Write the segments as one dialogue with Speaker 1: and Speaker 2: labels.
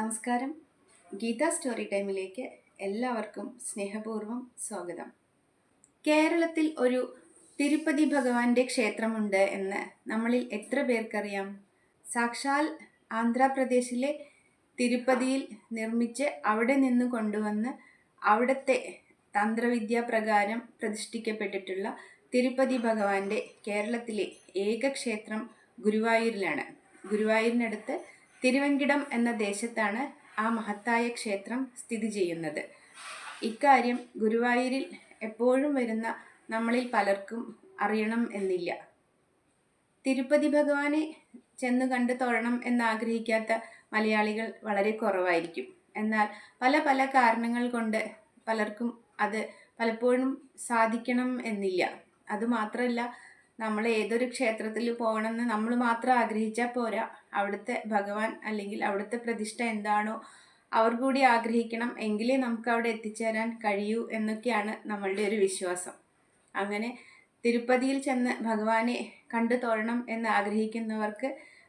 Speaker 1: നമസ്കാരം. ഗീത സ്റ്റോറി ടൈമിലേക്ക് എല്ലാവർക്കും സ്നേഹപൂർവം സ്വാഗതം. കേരളത്തിൽ ഒരു തിരുപ്പതി ഭഗവാന്റെ ക്ഷേത്രമുണ്ട് എന്ന് നമ്മളിൽ എത്ര പേർക്കറിയാം? സാക്ഷാൽ ആന്ധ്രാപ്രദേശിലെ തിരുപ്പതിയിൽ നിർമ്മിച്ച് അവിടെ നിന്ന് കൊണ്ടുവന്ന് അവിടുത്തെ തന്ത്രവിദ്യ പ്രകാരം പ്രതിഷ്ഠിക്കപ്പെട്ടിട്ടുള്ള തിരുപ്പതി ഭഗവാന്റെ കേരളത്തിലെ ഏക ക്ഷേത്രം ഗുരുവായൂരിലാണ്. ഗുരുവായൂരിനടുത്ത് തിരുവങ്കിടം എന്ന ദേശത്താണ് ആ മഹത്തായ ക്ഷേത്രം സ്ഥിതി ചെയ്യുന്നത്. ഇക്കാര്യം ഗുരുവായൂരിൽ എപ്പോഴും വരുന്ന നമ്മളിൽ പലർക്കും അറിയണം എന്നില്ല. തിരുപ്പതി ഭഗവാനെ ചെന്ന് കണ്ടു തൊഴണം എന്നാഗ്രഹിക്കാത്ത മലയാളികൾ വളരെ കുറവായിരിക്കും. എന്നാൽ പല പല കാരണങ്ങൾ കൊണ്ട് പലർക്കും അത് പലപ്പോഴും സാധിക്കണം എന്നില്ല. അതുമാത്രമല്ല നമ്മൾ ഏതൊരു ക്ഷേത്രത്തിൽ പോകണമെന്ന് നമ്മൾ മാത്രം ആഗ്രഹിച്ചാൽ പോരാ. അവിടുത്തെ ഭഗവാൻ അല്ലെങ്കിൽ അവിടുത്തെ പ്രതിഷ്ഠ എന്താണോ അവർ കൂടി ആഗ്രഹിക്കണം എങ്കിലേ നമുക്ക് അവിടെ എത്തിച്ചേരാൻ കഴിയൂ എന്നൊക്കെയാണ് നമ്മളുടെ ഒരു വിശ്വാസം. അങ്ങനെ തിരുപ്പതിയിൽ ചെന്ന് ഭഗവാനെ കണ്ടു തൊഴണം എന്ന് ആഗ്രഹിക്കുന്നവർക്ക്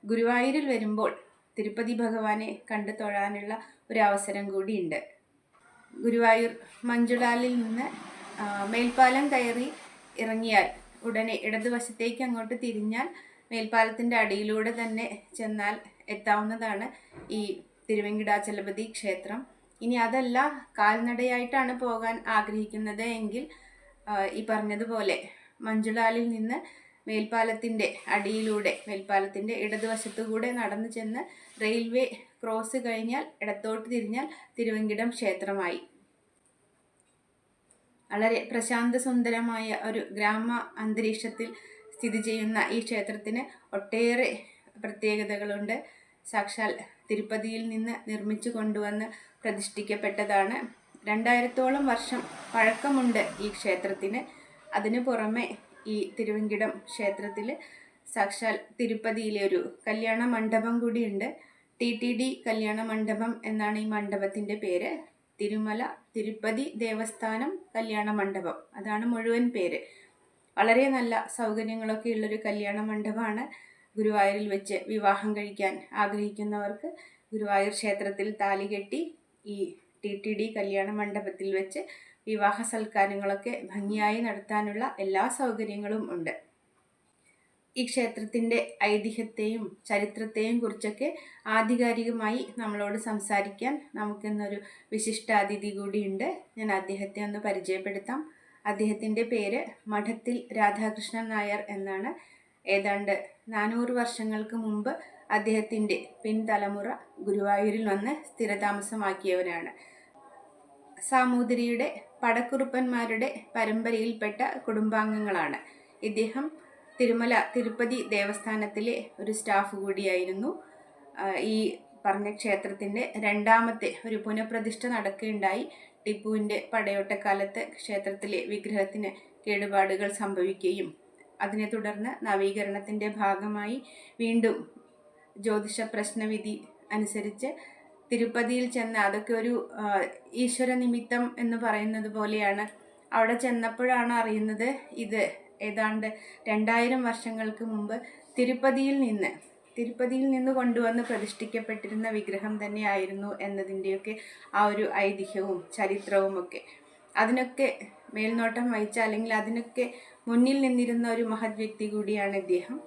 Speaker 1: ഗുരുവായൂരിൽ വരുമ്പോൾ തിരുപ്പതി ഭഗവാനെ കണ്ടു തൊഴാനുള്ള ഒരു അവസരം കൂടിയുണ്ട്. ഗുരുവായൂർ മഞ്ജുളാലിൽ നിന്ന് മേൽപ്പാലം കയറി ഇറങ്ങിയാൽ ഉടനെ ഇടതുവശത്തേക്ക് അങ്ങോട്ട് തിരിഞ്ഞാൽ മേൽപ്പാലത്തിന്റെ അടിയിലൂടെ തന്നെ ചെന്നാൽ എത്താവുന്നതാണ് ഈ തിരുവെങ്കിടാചലപതി ക്ഷേത്രം. ഇനി അതല്ല കാൽനടയായിട്ടാണ് പോകാൻ ആഗ്രഹിക്കുന്നത് എങ്കിൽ ഈ പറഞ്ഞതുപോലെ മഞ്ജുളാലിൽ നിന്ന് മേൽപ്പാലത്തിന്റെ അടിയിലൂടെ മേൽപ്പാലത്തിന്റെ ഇടതുവശത്തുകൂടെ നടന്നു ചെന്ന് റെയിൽവേ ക്രോസ് കഴിഞ്ഞാൽ ഇടത്തോട്ട് തിരിഞ്ഞാൽ തിരുവെങ്കിടം ക്ഷേത്രമായി. വളരെ പ്രശാന്ത സുന്ദരമായ ഒരു ഗ്രാമ അന്തരീക്ഷത്തിൽ സ്ഥിതി ചെയ്യുന്ന ഈ ക്ഷേത്രത്തിന് ഒട്ടേറെ പ്രത്യേകതകളുണ്ട്. സാക്ഷാൽ തിരുപ്പതിയിൽ നിന്ന് നിർമ്മിച്ചു കൊണ്ടുവന്ന് പ്രതിഷ്ഠിക്കപ്പെട്ടതാണ്. രണ്ടായിരത്തോളം വർഷം പഴക്കമുണ്ട് ഈ ക്ഷേത്രത്തിന്. അതിനു പുറമെ ഈ തിരുവങ്കിടം ക്ഷേത്രത്തിൽ സാക്ഷാൽ തിരുപ്പതിയിലെ ഒരു കല്യാണ മണ്ഡപം കൂടിയുണ്ട്. ടി ടി ഡി കല്യാണ മണ്ഡപം എന്നാണ് ഈ മണ്ഡപത്തിന്റെ പേര്. തിരുമല തിരുപ്പതി ദേവസ്ഥാനം കല്യാണ മണ്ഡപം. അതാണ് മുഴുവൻ പേര്. വളരെ നല്ല സൗകര്യങ്ങളൊക്കെ ഉള്ളൊരു കല്യാണ മണ്ഡപമാണ്. ഗുരുവായൂരിൽ വെച്ച് വിവാഹം കഴിക്കാൻ ആഗ്രഹിക്കുന്നവർക്ക് ഗുരുവായൂർ ക്ഷേത്രത്തിൽ താലി കെട്ടി ഈ ടി ടി ഡി കല്യാണ മണ്ഡപത്തിൽ വെച്ച് വിവാഹ സൽക്കാരങ്ങളൊക്കെ ഭംഗിയായി നടത്താനുള്ള എല്ലാ സൗകര്യങ്ങളും ഉണ്ട്. ഈ ക്ഷേത്രത്തിന്റെ ഐതിഹ്യത്തെയും ചരിത്രത്തെയും കുറിച്ചൊക്കെ ആധികാരികമായി നമ്മളോട് സംസാരിക്കാൻ നമുക്കിന്നൊരു വിശിഷ്ട അതിഥി കൂടിയുണ്ട്. ഞാൻ അദ്ദേഹത്തെ ഒന്ന് പരിചയപ്പെടുത്താം. അദ്ദേഹത്തിന്റെ പേര് മഠത്തിൽ രാധാകൃഷ്ണൻ നായർ എന്നാണ്. ഏതാണ്ട് നാനൂറ് വർഷങ്ങൾക്ക് മുമ്പ് അദ്ദേഹത്തിന്റെ പിൻതലമുറ ഗുരുവായൂരിൽ വന്ന് സ്ഥിരതാമസമാക്കിയവരാണ്. സാമൂതിരിയുടെ പടക്കുറുപ്പന്മാരുടെ പരമ്പരയിൽപ്പെട്ട കുടുംബാംഗങ്ങളാണ്. ഇദ്ദേഹം തിരുമല തിരുപ്പതി ദേവസ്ഥാനത്തിലെ ഒരു സ്റ്റാഫ് കൂടിയായിരുന്നു. ഈ പറഞ്ഞ ക്ഷേത്രത്തിന്റെ രണ്ടാമത്തെ ഒരു പുനഃപ്രതിഷ്ഠ നടക്കുകയുണ്ടായി. ടിപ്പുവിന്റെ പടയോട്ടക്കാലത്ത് ക്ഷേത്രത്തിലെ വിഗ്രഹത്തിന് കേടുപാടുകൾ സംഭവിക്കുകയും അതിനെ തുടർന്ന് നവീകരണത്തിന്റെ ഭാഗമായി വീണ്ടും ജ്യോതിഷ പ്രശ്നവിധി അനുസരിച്ച് തിരുപ്പതിയിൽ ചെന്ന് അതൊക്കെ ഒരു ഈശ്വര നിമിത്തം എന്ന് പറയുന്നത് പോലെയാണ്. അവിടെ ചെന്നപ്പോഴാണ് അറിയുന്നത് ഇത് ഏതാണ്ട് രണ്ടായിരം വർഷങ്ങൾക്ക് മുമ്പ് തിരുപ്പതിയിൽ നിന്ന് തിരുപ്പതിയിൽ നിന്ന് കൊണ്ടുവന്ന് പ്രതിഷ്ഠിക്കപ്പെട്ടിരുന്ന വിഗ്രഹം തന്നെയായിരുന്നു എന്നതിന്റെയൊക്കെ ആ ഒരു ഐതിഹ്യവും ചരിത്രവും ഒക്കെ അതിനൊക്കെ മേൽനോട്ടം വഹിച്ച അല്ലെങ്കിൽ അതിനൊക്കെ മുന്നിൽ നിന്നിരുന്ന ഒരു മഹത് വ്യക്തി കൂടിയാണ് ഇദ്ദേഹം.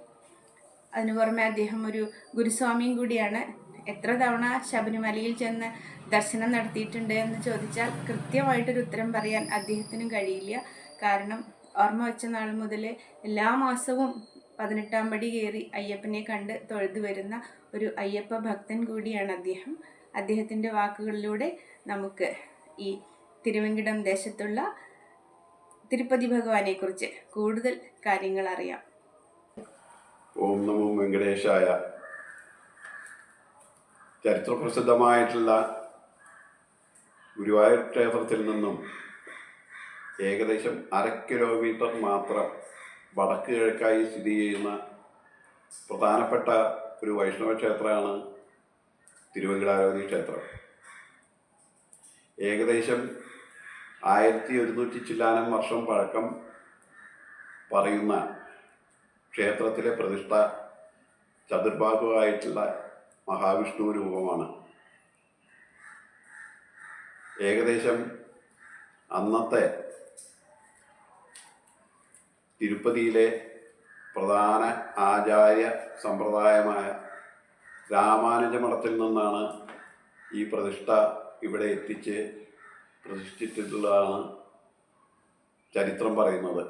Speaker 1: അതിനു പുറമെ അദ്ദേഹം ഒരു ഗുരുസ്വാമിയും കൂടിയാണ്. എത്ര തവണ ശബരിമലയിൽ ചെന്ന് ദർശനം നടത്തിയിട്ടുണ്ട് എന്ന് ചോദിച്ചാൽ കൃത്യമായിട്ടൊരു ഉത്തരം പറയാൻ അദ്ദേഹത്തിനും കഴിയില്ല. കാരണം ഓർമ്മ വെച്ച നാൾ മുതൽ എല്ലാ മാസവും പതിനെട്ടാം പടി കയറി അയ്യപ്പനെ കണ്ട് തൊഴുതു വരുന്ന ഒരു അയ്യപ്പ ഭക്തൻ കൂടിയാണ് അദ്ദേഹം. അദ്ദേഹത്തിന്റെ വാക്കുകളിലൂടെ നമുക്ക് ഈ തിരുവങ്കിടം ദേശത്തുള്ള തിരുപ്പതി ഭഗവാനെക്കുറിച്ച് കൂടുതൽ കാര്യങ്ങൾ അറിയാം.
Speaker 2: ഓം നമോ വെങ്കടേശായ. ചരിത്രപ്രസിദ്ധമായിട്ടുള്ള ഗുരുവായൂർ ക്ഷേത്രത്തിൽ നിന്നും ഏകദേശം അര കിലോമീറ്റർ മാത്രം വടക്ക് കിഴക്കായി സ്ഥിതി ചെയ്യുന്ന പ്രധാനപ്പെട്ട ഒരു വൈഷ്ണവ ക്ഷേത്രമാണ് തിരുവങ്കിടാരോധി ക്ഷേത്രം. ഏകദേശം ആയിരത്തി ഒരുന്നൂറ്റി ചില്ലാനം വർഷം പഴക്കം പറയുന്ന ക്ഷേത്രത്തിലെ പ്രതിഷ്ഠ ചതുർഭാഗമായിട്ടുള്ള മഹാവിഷ്ണു രൂപമാണ്. ഏകദേശം അന്നത്തെ തിരുപ്പതിയിലെ പ്രധാന ആചാര്യ സമ്പ്രദായമായ രാമാനുജ മഠത്തിൽ നിന്നാണ് ഈ പ്രതിഷ്ഠ ഇവിടെ എത്തിച്ച് പ്രതിഷ്ഠിച്ചിട്ടുള്ളതാണ് ചരിത്രം പറയുന്നത്.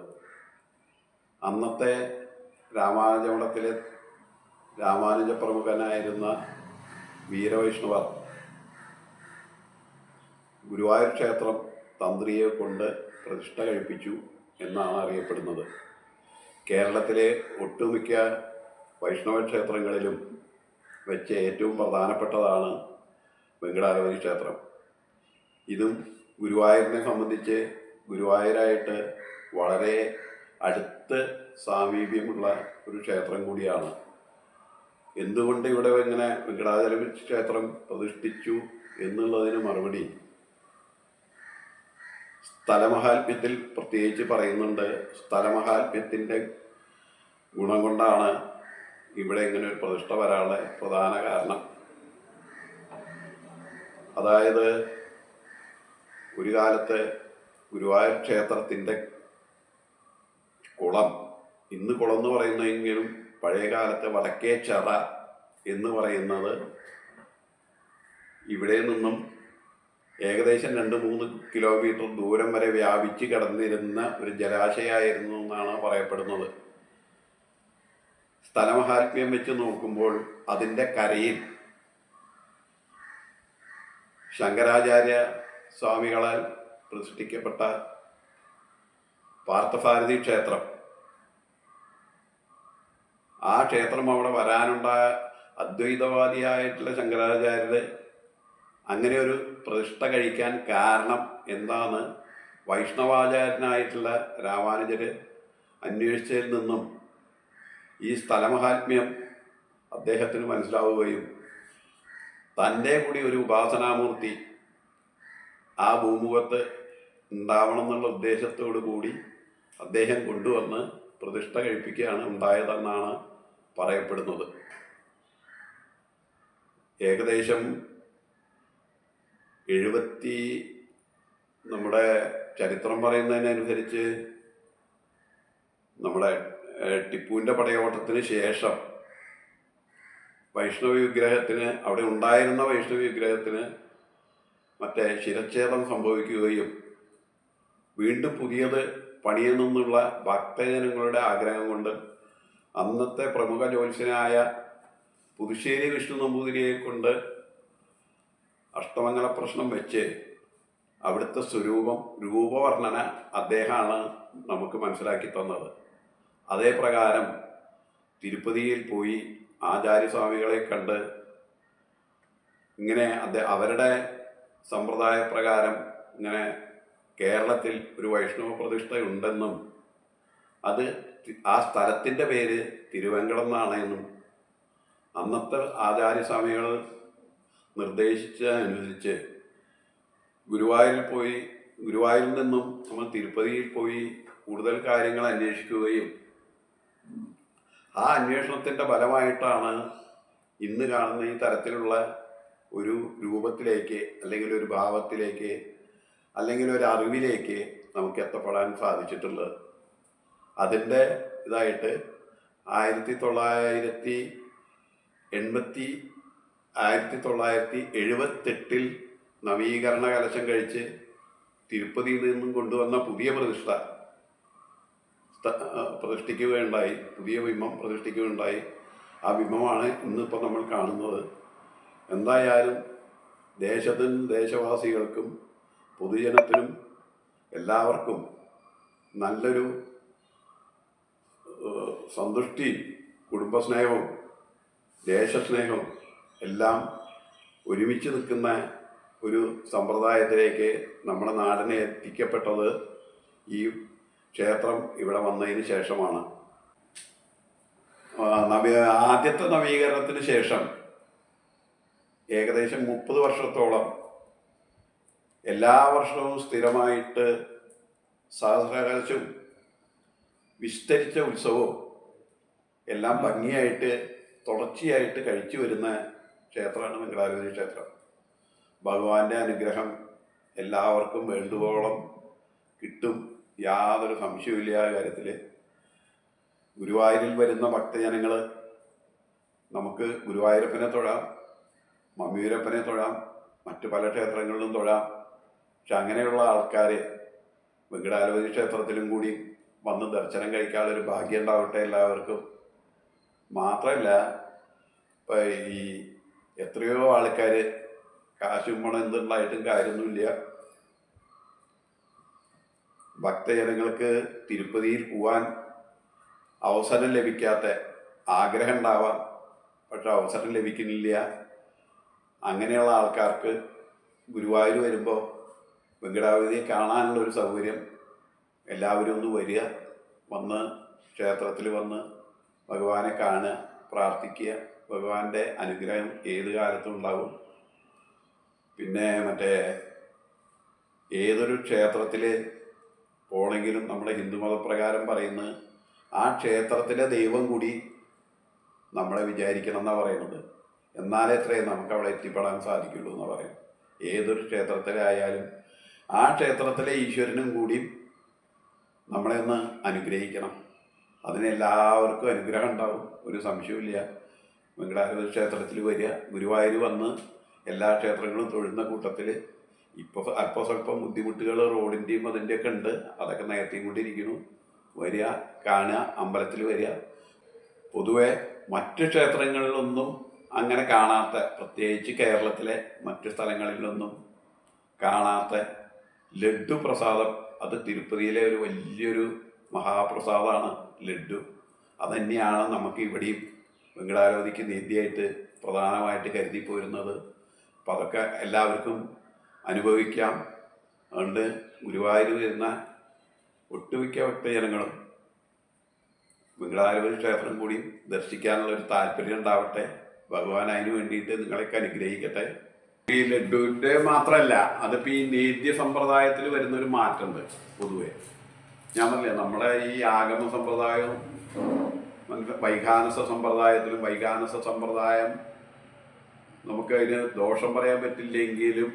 Speaker 2: അന്നത്തെ രാമാനുജ മഠത്തിലെ രാമാനുജ പ്രമുഖനായിരുന്ന വീരവൈഷ്ണവർ ഗുരുവായൂർ ക്ഷേത്രം തന്ത്രിയെ കൊണ്ട് പ്രതിഷ്ഠ കഴിപ്പിച്ചു എന്നാണ് അറിയപ്പെടുന്നത്. കേരളത്തിലെ ഒട്ടുമിക്ക വൈഷ്ണവ ക്ഷേത്രങ്ങളിലും വെച്ച് ഏറ്റവും പ്രധാനപ്പെട്ടതാണ് വെങ്കടാരപതി ക്ഷേത്രം. ഇതും ഗുരുവായൂരിനെ സംബന്ധിച്ച് ഗുരുവായൂരായിട്ട് വളരെ അടുത്ത് സാമീപ്യമുള്ള ഒരു ക്ഷേത്രം കൂടിയാണ്. എന്തുകൊണ്ട് ഇവിടെ ഇങ്ങനെ വെങ്കടാചലപതി ക്ഷേത്രം പ്രതിഷ്ഠിച്ചു എന്നുള്ളതിന് മറുപടി സ്ഥലമഹാത്മ്യത്തിൽ പ്രത്യേകിച്ച് പറയുന്നുണ്ട്. സ്ഥലമഹാത്മ്യത്തിന്റെ ഗുണം കൊണ്ടാണ് ഇവിടെ ഇങ്ങനെ ഒരു പ്രതിഷ്ഠ വരാനുള്ള പ്രധാന കാരണം. അതായത് ഒരു കാലത്ത് ഗുരുവായൂർ ക്ഷേത്രത്തിന്റെ കുളം ഇന്ന് കുളം എന്ന് പറയുന്നെങ്കിലും പഴയ കാലത്തെ വടക്കേ ചെറ എന്ന് പറയുന്നത് ഇവിടെ നിന്നും ഏകദേശം രണ്ട് മൂന്ന് കിലോമീറ്റർ ദൂരം വരെ വ്യാപിച്ച് കിടന്നിരുന്ന ഒരു ജലാശയമായിരുന്നു എന്നാണ് പറയപ്പെടുന്നത്. സ്ഥലമഹാത്മ്യം വെച്ച് നോക്കുമ്പോൾ അതിന്റെ കരയിൽ ശങ്കരാചാര്യ സ്വാമികളാൽ പ്രതിഷ്ഠിക്കപ്പെട്ട പാർത്ഥഭാരതി ക്ഷേത്രം. ആ ക്ഷേത്രം അവിടെ വരാനുണ്ടായ അദ്വൈതവാദിയായിട്ടുള്ള ശങ്കരാചാര്യര് അങ്ങനെ ഒരു പ്രതിഷ്ഠ കഴിക്കാൻ കാരണം എന്താണ്? വൈഷ്ണവാചാര്യനായിട്ടുള്ള രാമാനുജർ അന്വേഷിച്ചതിൽ നിന്നും ഈ സ്ഥലമഹാത്മ്യം അദ്ദേഹത്തിന് മനസ്സിലാവുകയും തന്റെ കൂടി ഒരു ഉപാസനാമൂർത്തി ആ ഭൂമുഖത്ത് ഉണ്ടാവണം എന്നുള്ള ഉദ്ദേശത്തോടു കൂടി അദ്ദേഹം കൊണ്ടുവന്ന് പ്രതിഷ്ഠ കഴിപ്പിക്കുകയാണ് ഉണ്ടായതെന്നാണ് പറയപ്പെടുന്നത്. ഏകദേശം എഴുപത്തി നമ്മുടെ ചരിത്രം പറയുന്നതിനനുസരിച്ച് നമ്മുടെ ടിപ്പുവിന്റെ പടയോട്ടത്തിന് ശേഷം വൈഷ്ണവ വിഗ്രഹത്തിന് അവിടെ ഉണ്ടായിരുന്ന വൈഷ്ണവ വിഗ്രഹത്തിന് മറ്റേ ശിരച്ഛേദം സംഭവിക്കുകയും വീണ്ടും പുതിയത് പണിയെന്നുള്ള ഭക്തജനങ്ങളുടെ ആഗ്രഹം കൊണ്ട് അന്നത്തെ പ്രമുഖ ജ്യോത്സ്യനായ പുതുശ്ശേരി വിഷ്ണു നമ്പൂതിരിയെ കൊണ്ട് അഷ്ടമംഗല പ്രശ്നം വെച്ച് അവിടുത്തെ സ്വരൂപം രൂപവർണന അദ്ദേഹമാണ് നമുക്ക് മനസ്സിലാക്കി തന്നത്. അതേപ്രകാരം തിരുപ്പതിയിൽ പോയി ആചാര്യസ്വാമികളെ കണ്ട് ഇങ്ങനെ അദ്ദേഹം അവരുടെ സമ്പ്രദായ പ്രകാരം ഇങ്ങനെ കേരളത്തിൽ ഒരു വൈഷ്ണവ പ്രതിഷ്ഠ ഉണ്ടെന്നും അത് ആ സ്ഥലത്തിന്റെ പേര് തിരുവങ്കടം എന്നാണ് എന്നും അന്നത്തെ ആചാര്യസ്വാമികൾ നിർദ്ദേശിച്ചതനുസരിച്ച് ഗുരുവായൂരിൽ പോയി ഗുരുവായൂരിൽ നിന്നും നമ്മൾ തിരുപ്പതിയിൽ പോയി കൂടുതൽ കാര്യങ്ങൾ അന്വേഷിക്കുകയും ആ അന്വേഷണത്തിന്റെ ഫലമായിട്ടാണ് ഇന്ന് കാണുന്ന ഈ തരത്തിലുള്ള ഒരു രൂപത്തിലേക്ക് അല്ലെങ്കിൽ ഒരു ഭാവത്തിലേക്ക് അല്ലെങ്കിൽ ഒരു അറിവിലേക്ക് നമുക്ക് എത്തപ്പെടാൻ സാധിച്ചിട്ടുള്ളത്. അതിന്റെ ഇതായിട്ട് ആയിരത്തി തൊള്ളായിരത്തി എൺപത്തി ആയിരത്തി തൊള്ളായിരത്തി എഴുപത്തെട്ടിൽ നവീകരണ കലശം കഴിച്ച് തിരുപ്പതിയിൽ നിന്നും കൊണ്ടുവന്ന പുതിയ പ്രതിഷ്ഠ പ്രതിഷ്ഠിക്കുകയുണ്ടായി. പുതിയ ബിംബം പ്രതിഷ്ഠിക്കുകയുണ്ടായി. ആ ബിംബമാണ് ഇന്നിപ്പോൾ നമ്മൾ കാണുന്നത്. എന്തായാലും ദേശത്തിനും ദേശവാസികൾക്കും പൊതുജനത്തിനും എല്ലാവർക്കും നല്ലൊരു സന്തുഷ്ടി കുടുംബസ്നേഹവും ദേശസ്നേഹവും എല്ലാം ഒരുമിച്ച് നിൽക്കുന്ന ഒരു സമ്പ്രദായത്തിലേക്ക് നമ്മുടെ നാടിനെ എത്തിക്കപ്പെട്ടത് ഈ ക്ഷേത്രം ഇവിടെ വന്നതിന് ശേഷമാണ്. നവീ ആദ്യത്തെ നവീകരണത്തിന് ശേഷം ഏകദേശം മുപ്പത് വർഷത്തോളം എല്ലാ വർഷവും സ്ഥിരമായിട്ട് സഹസ്രകലശവും വിസ്തരിച്ച ഉത്സവവും എല്ലാം ഭംഗിയായിട്ട് തുടർച്ചയായിട്ട് കഴിച്ചു വരുന്ന ക്ഷേത്രമാണ് മംഗളാരതി ക്ഷേത്രം. ഭഗവാന്റെ അനുഗ്രഹം എല്ലാവർക്കും വേണ്ടുവോളം കിട്ടും യാതൊരു സംശയമില്ല ആ കാര്യത്തിൽ ഗുരുവായൂരിൽ വരുന്ന ഭക്തജനങ്ങൾ നമുക്ക് ഗുരുവായൂരപ്പനെ തൊഴാം മമ്മിയൂരപ്പനെ തൊഴാം മറ്റു പല ക്ഷേത്രങ്ങളിലും തൊഴാം. പക്ഷെ അങ്ങനെയുള്ള ആൾക്കാർ വെങ്കടാലപതി ക്ഷേത്രത്തിലും കൂടി വന്ന് ദർശനം കഴിക്കാനുള്ളൊരു ഭാഗ്യം ഉണ്ടാവട്ടെ എല്ലാവർക്കും. മാത്രമല്ല ഈ എത്രയോ ആൾക്കാർ കാശും പണം എന്തുണ്ടായിട്ടും കാര്യമൊന്നുമില്ല. ഭക്തജനങ്ങൾക്ക് തിരുപ്പതിയിൽ പോവാൻ അവസരം ലഭിക്കാത്ത ആഗ്രഹം ഉണ്ടാവാം. പക്ഷെ അവസരം ലഭിക്കുന്നില്ല. അങ്ങനെയുള്ള ആൾക്കാർക്ക് ഗുരുവായൂർ വരുമ്പോൾ വെങ്കടാവതിയെ കാണാനുള്ള ഒരു സൗകര്യം എല്ലാവരും ഒന്ന് വരിക വന്ന് ക്ഷേത്രത്തിൽ വന്ന് ഭഗവാനെ കാണുക പ്രാർത്ഥിക്കുക. ഭഗവാന്റെ അനുഗ്രഹം ഏത് കാലത്തും ഉണ്ടാകും. പിന്നെ മറ്റേ ഏതൊരു ക്ഷേത്രത്തിൽ പോണെങ്കിലും നമ്മുടെ ഹിന്ദുമതപ്രകാരം പറയുന്നത് ആ ക്ഷേത്രത്തിലെ ദൈവം കൂടി നമ്മളെ വിചാരിക്കണം എന്നാണ് പറയുന്നത്. എന്നാലേ എത്രയും നമുക്ക് അവിടെ എത്തിപ്പെടാൻ സാധിക്കുള്ളൂ എന്ന് പറയും ഏതൊരു ക്ഷേത്രത്തിലായാലും ആ ക്ഷേത്രത്തിലെ ഈശ്വരനും കൂടി നമ്മളെ ഒന്ന് അനുഗ്രഹിക്കണം. അതിനെല്ലാവർക്കും അനുഗ്രഹം ഉണ്ടാവും. ഒരു സംശയവുമില്ല. വെങ്കടാചല ക്ഷേത്രത്തിൽ വരിക. ഗുരുവായൂർ വന്ന് എല്ലാ ക്ഷേത്രങ്ങളും തൊഴുന്ന കൂട്ടത്തിൽ ഇപ്പോൾ അല്പം സ്വല്പം ബുദ്ധിമുട്ടുകൾ റോഡിന്റെയും അതിന്റെയൊക്കെ ഉണ്ട്. അതൊക്കെ നേരത്തെയും കൊണ്ടിരിക്കുന്നു വരിക കാണുക അമ്പലത്തിൽ വരിക. പൊതുവെ മറ്റു ക്ഷേത്രങ്ങളിലൊന്നും അങ്ങനെ കാണാത്ത പ്രത്യേകിച്ച് കേരളത്തിലെ മറ്റു സ്ഥലങ്ങളിലൊന്നും കാണാത്ത ലഡു പ്രസാദം. അത് തിരുപ്പതിയിലെ ഒരു വലിയൊരു മഹാപ്രസാദമാണ് ലഡു അതന്നെയാണ് നമുക്ക് ഇവിടെയും വെങ്കടാരോധിക്ക് നിധിയായിട്ട് പ്രധാനമായിട്ട് കരുതി പോരുന്നത്. അപ്പം അതൊക്കെ എല്ലാവർക്കും അനുഭവിക്കാം. അതുകൊണ്ട് ഗുരുവായൂർ വരുന്ന ഒട്ടുമിക്ക ഭക്തജനങ്ങളും വെങ്കടാരൂപതി ക്ഷേത്രം കൂടി ദർശിക്കാനുള്ള ഒരു താല്പര്യം ഉണ്ടാവട്ടെ. ഭഗവാൻ അതിന് വേണ്ടിയിട്ട് നിങ്ങളെയൊക്കെ അനുഗ്രഹിക്കട്ടെ. ഈ ലഡുവിന്റെ മാത്രമല്ല അതിപ്പോൾ ഈ നേദ്യ സമ്പ്രദായത്തിൽ വരുന്നൊരു മാറ്റമുണ്ട് പൊതുവെ. ഞാൻ പറഞ്ഞില്ലേ നമ്മുടെ ഈ ആഗമ സമ്പ്രദായവും വൈഖാനസ സമ്പ്രദായത്തിലും വൈഖാനസ സമ്പ്രദായം നമുക്ക് അതിന് ദോഷം പറയാൻ പറ്റില്ലെങ്കിലും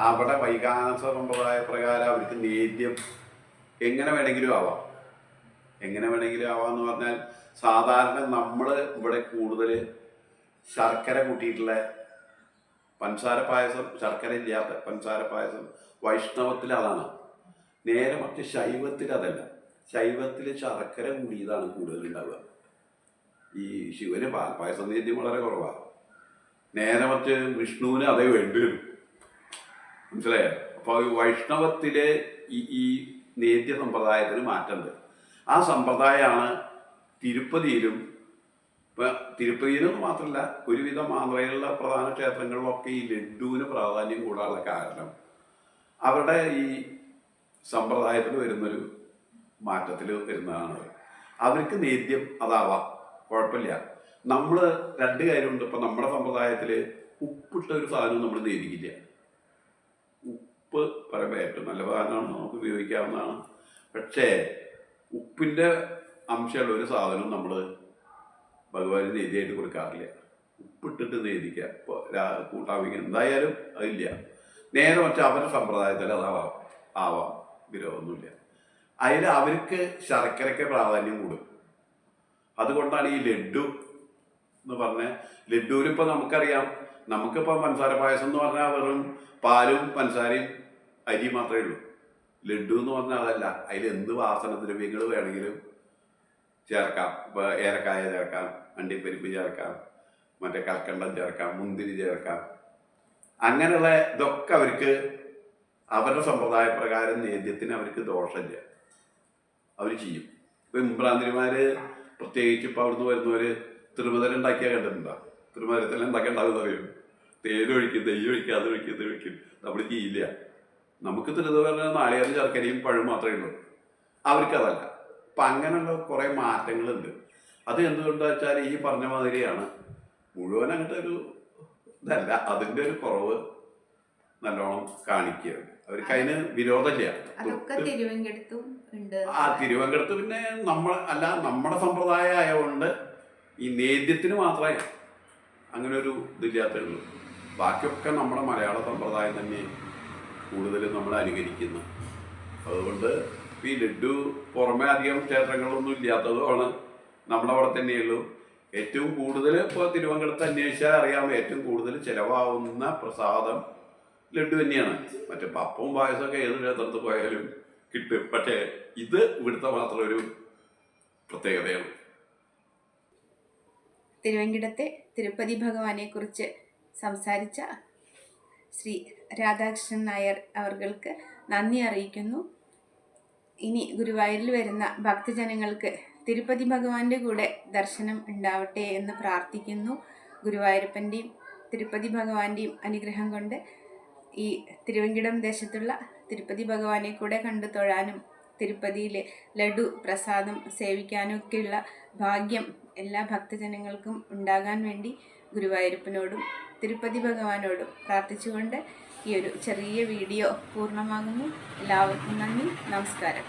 Speaker 2: അവിടെ വൈകാനസ സമ്പ്രദായ പ്രകാരം അവർക്ക് നേദ്യം എങ്ങനെ വേണമെങ്കിലും ആവാം. എങ്ങനെ വേണമെങ്കിലും ആവാന്ന് പറഞ്ഞാൽ സാധാരണ നമ്മൾ ഇവിടെ കൂടുതൽ ശർക്കര കൂട്ടിയിട്ടുള്ള പഞ്ചാര പായസം ശർക്കര ഇല്ലാത്ത പഞ്ചാര പായസം വൈഷ്ണവത്തിൽ അതാണ് നേരെ മറ്റ് ശൈവത്തിൽ അതല്ല ശൈവത്തിൽ ശർക്കര കൂടിയതാണ് കൂടുതൽ ഉണ്ടാവുക. ഈ ശിവന് പാൽപ്പായസം നേദ്യം വളരെ കുറവാണ് നേരെ മറ്റ് വിഷ്ണുവിന് അതേ വേണ്ടി വരും. മനസ്സിലായോ? അപ്പോൾ വൈഷ്ണവത്തിലെ ഈ ഈ നേദ്യ സമ്പ്രദായത്തിന് മാറ്റമുണ്ട്. ആ സമ്പ്രദായമാണ് തിരുപ്പതിയിലും തിരുപ്പതിയിലും മാത്രമല്ല ഒരുവിധം ആന്ധ്രയിലുള്ള പ്രധാന ക്ഷേത്രങ്ങളിലൊക്കെ ഈ ലഡുവിന് പ്രാധാന്യം കൂടാനുള്ള കാരണം. അവരുടെ ഈ സമ്പ്രദായത്തിൽ വരുന്നൊരു മാറ്റത്തിൽ വരുന്നതാണ് അവർക്ക് നേദ്യം അതാവാം. കുഴപ്പമില്ല. നമ്മൾ രണ്ട് കാര്യമുണ്ട്. ഇപ്പം നമ്മുടെ സമ്പ്രദായത്തിൽ ഉപ്പിട്ട ഒരു സാധനം നമ്മൾ നേദിക്കില്ല. ഉപ്പ് പറയുമ്പോൾ ഏറ്റവും നല്ല സാധനമാണ്. നമുക്ക് ഉപയോഗിക്കാവുന്നതാണ്. പക്ഷേ ഉപ്പിന്റെ അംശമുള്ള ഒരു സാധനം നമ്മൾ ഭഗവാന് നേതിയായിട്ട് കൊടുക്കാറില്ല. ഉപ്പിട്ടിട്ട് നേദിക്കുക. ഇപ്പോൾ വയ്ക്കുക എന്തായാലും അതില്ല. നേരെ മറ്റേ അവരുടെ സമ്പ്രദായത്തിൽ അതാവാം. ആവാം. വിരോധമൊന്നുമില്ല. അതിൽ അവർക്ക് ശർക്കരയ്ക്ക് പ്രാധാന്യം കൂടും. അതുകൊണ്ടാണ് ഈ ലഡു എന്ന് പറഞ്ഞ ലഡുവിലിപ്പോൾ നമുക്കറിയാം. നമുക്കിപ്പോൾ പഞ്ചസാര പായസം എന്ന് പറഞ്ഞാൽ വെറും പാലും പഞ്ചസാരയും അരി മാത്രമേ ഉള്ളൂ. ലഡു എന്ന് പറഞ്ഞാൽ അതല്ല അതിൽ എന്ത് വാസന ദ്രവ്യങ്ങൾ വേണമെങ്കിലും ചേർക്കാം. ഇപ്പോൾ ഏലക്കായ ചേർക്കാം അണ്ടിപ്പരിപ്പ് ചേർക്കാം മറ്റേ കൽക്കണ്ടം ചേർക്കാം മുന്തിരി ചേർക്കാം. അങ്ങനെയുള്ള ഇതൊക്കെ അവർക്ക് അവരുടെ സമ്പ്രദായ പ്രകാരം നേദ്യത്തിന് അവർക്ക് ദോഷമില്ല അവർ ചെയ്യും. ഇപ്പം ഇമ്പ്രാന്തിരിമാര് പ്രത്യേകിച്ച് ഇപ്പോൾ അവിടുന്ന് വരുന്നവർ തിരുമതല ഉണ്ടാക്കിയാൽ കണ്ടിട്ടുണ്ടോ? തിരുമതലത്തിൽ ഉണ്ടാക്കി ഉണ്ടാകുന്ന അറിയും? തേനൊഴിക്കും നെയ്യൊഴിക്കും അതൊഴിക്കും ഇതൊഴിക്കും നമ്മൾ ചെയ്യില്ല. നമുക്ക് തിരുവനന്തപുരം നാളികേരം ശർക്കരയും പഴം മാത്രമേ ഉള്ളൂ. അവർക്കതല്ല. അപ്പം അങ്ങനെയുള്ള കുറേ മാറ്റങ്ങളുണ്ട്. അത് എന്തുകൊണ്ടാ വെച്ചാൽ ഈ പറഞ്ഞ മാതിരിയാണ്. മുഴുവൻ അങ്ങനത്തെ ഒരു ഇതല്ല. അതിന്റെ ഒരു കുറവ് നല്ലോണം കാണിക്കുക അവർക്ക് അതിന് വിരോധമില്ല.
Speaker 1: തിരുവെങ്കടത്തും
Speaker 2: ആ തിരുവനന്തപുരത്ത് പിന്നെ നമ്മൾ അല്ല നമ്മുടെ സമ്പ്രദായം ആയതുകൊണ്ട് ഈ നേദ്യത്തിന് മാത്രമേ അങ്ങനെ ഒരു ഇതില്ലാത്തുള്ളൂ. ബാക്കിയൊക്കെ നമ്മുടെ മലയാള സമ്പ്രദായം തന്നെ കൂടുതലും നമ്മൾ അനുകരിക്കുന്നു. അതുകൊണ്ട് ഈ ലഡു പുറമെ അധികം ക്ഷേത്രങ്ങളൊന്നും ഇല്ലാത്തതുമാണ് നമ്മുടെ നമ്മളവിടെ തന്നെയുള്ളൂ. ഏറ്റവും കൂടുതൽ ഇപ്പോൾ തിരുവനന്തപുരത്ത് അന്വേഷിച്ചാൽ അറിയാം ഏറ്റവും കൂടുതൽ ചിലവാകുന്ന പ്രസാദം ലഡു തന്നെയാണ്. മറ്റേ പപ്പവും പായസമൊക്കെ ഏത് ക്ഷേത്രത്തിൽ പോയാലും കിട്ടും. പക്ഷേ ഇത് ഇവിടുത്തെ മാത്രം ഒരു പ്രത്യേകതയാണ്.
Speaker 1: തിരുവങ്കിടത്തെ തിരുപ്പതി ഭഗവാനെ കുറിച്ച് സംസാരിച്ച ശ്രീ രാധാകൃഷ്ണൻ നായർ അവർക്ക് നന്ദി അറിയിക്കുന്നു. ഇനി ഗുരുവായൂരിൽ വരുന്ന ഭക്തജനങ്ങൾക്ക് തിരുപ്പതി ഭഗവാന്റെ കൂടെ ദർശനം ഉണ്ടാവട്ടെ എന്ന് പ്രാർത്ഥിക്കുന്നു. ഗുരുവായൂരപ്പന്റെയും തിരുപ്പതി ഭഗവാന്റെയും അനുഗ്രഹം കൊണ്ട് ഈ തിരുവങ്കിടം ദേശത്തുള്ള തിരുപ്പതി ഭഗവാനെ കൂടെ കണ്ടു തൊഴാനും തിരുപ്പതിയിലെ ലഡു പ്രസാദം സേവിക്കാനും ഒക്കെയുള്ള ഭാഗ്യം എല്ലാ ഭക്തജനങ്ങൾക്കും ഉണ്ടാകാൻ വേണ്ടി ഗുരുവായൂരപ്പനോടും തിരുപ്പതി ഭഗവാനോടും പ്രാർത്ഥിച്ചുകൊണ്ട് ഈ ഒരു ചെറിയ വീഡിയോ പൂർണമാകുന്നു. എല്ലാവർക്കും നന്ദി. നമസ്കാരം.